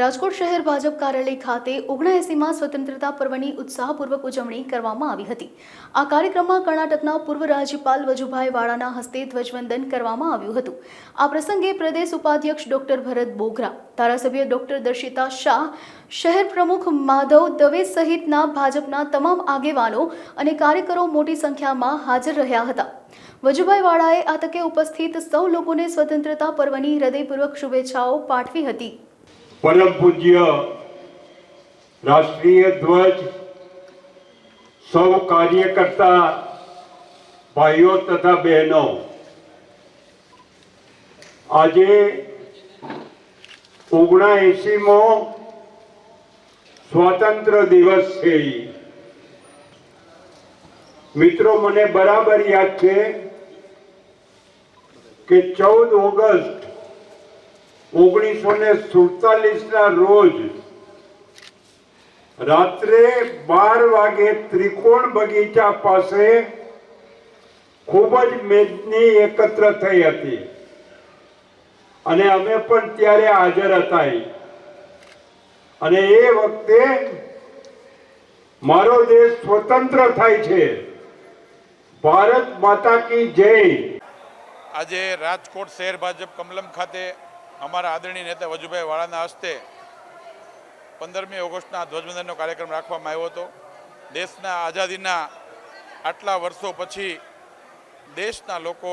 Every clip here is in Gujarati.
રાજકોટ શહેર ભાજપ કાર્યાલય ખાતે ઓગણએસીમાં સ્વતંત્રતા પર્વની ઉત્સાહપૂર્વક ઉજવણી કરવામાં આવી હતી. આ કાર્યક્રમમાં કર્ણાટકના પૂર્વ રાજ્યપાલ વજુભાઈ વાળાના હસ્તે ધ્વજવંદન કરવામાં આવ્યું હતું. આ પ્રસંગે પ્રદેશ ઉપાધ્યક્ષ ડોક્ટર ભરત બોગરા, ધારાસભ્ય ડોક્ટર દર્શિતા શાહ, શહેર પ્રમુખ માધવ દવે સહિતના ભાજપના તમામ આગેવાનો અને કાર્યકરો મોટી સંખ્યામાં હાજર રહ્યા હતા. વજુભાઈ વાળાએ આ તકે ઉપસ્થિત સૌ લોકોને સ્વતંત્રતા પર્વની હૃદયપૂર્વક શુભેચ્છાઓ પાઠવી હતી. પરમ પૂજ્ય રાષ્ટ્રીય ધ્વજ સૌ કાર્યકર્તા ભાઈઓ તથા બહેનો. આજે ઓગણા એસીમો સ્વાતંત્ર્ય દિવસ છે મિત્રો, મને બરાબર યાદ છે કે ચૌદ ઓગસ્ટ ઓગણીસો ને સુડતાલીસ ના રોજ રાત્રે બાર વાગે ત્રિકોણ બગીચા પાસે ખૂબ જ મેદની એકત્ર થઈ હતી. અને અમે પણ ત્યારે હાજર હતા અને એ વખતે મારો દેશ સ્વતંત્ર થાય છે. ભારત માતા કી જય. આજે રાજકોટ શહેર ભાજપ કમલમ ખાતે અમારા આદરણીય નેતા વજુભાઈ વાળાના હસ્તે પંદરમી ઓગસ્ટના ધ્વજવંદનનો કાર્યક્રમ રાખવામાં આવ્યો હતો. દેશના આઝાદીના આટલા વર્ષો પછી દેશના લોકો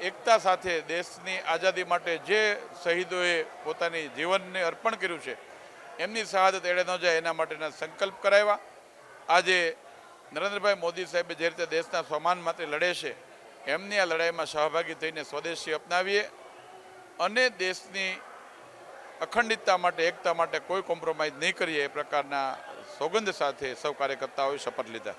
એકતા સાથે દેશની આઝાદી માટે જે શહીદોએ પોતાની જીવનને અર્પણ કર્યું છે, એમની શહાદત એળે ન જાય એના માટેના સંકલ્પ કરાવ્યા. આજે નરેન્દ્રભાઈ મોદી સાહેબે જે રીતે દેશના સ્વમાન માટે લડે છે, એમની આ લડાઈમાં સહભાગી થઈને સ્વદેશી અપનાવીએ. અને દેશની અખંડિતતા માટે, એકતા માટે કોઈ કોમ્પ્રોમાઇઝ નહીં કરીએ એ પ્રકારના સોગંદ સાથે સૌ કાર્યકર્તાઓએ શપથ લીધા.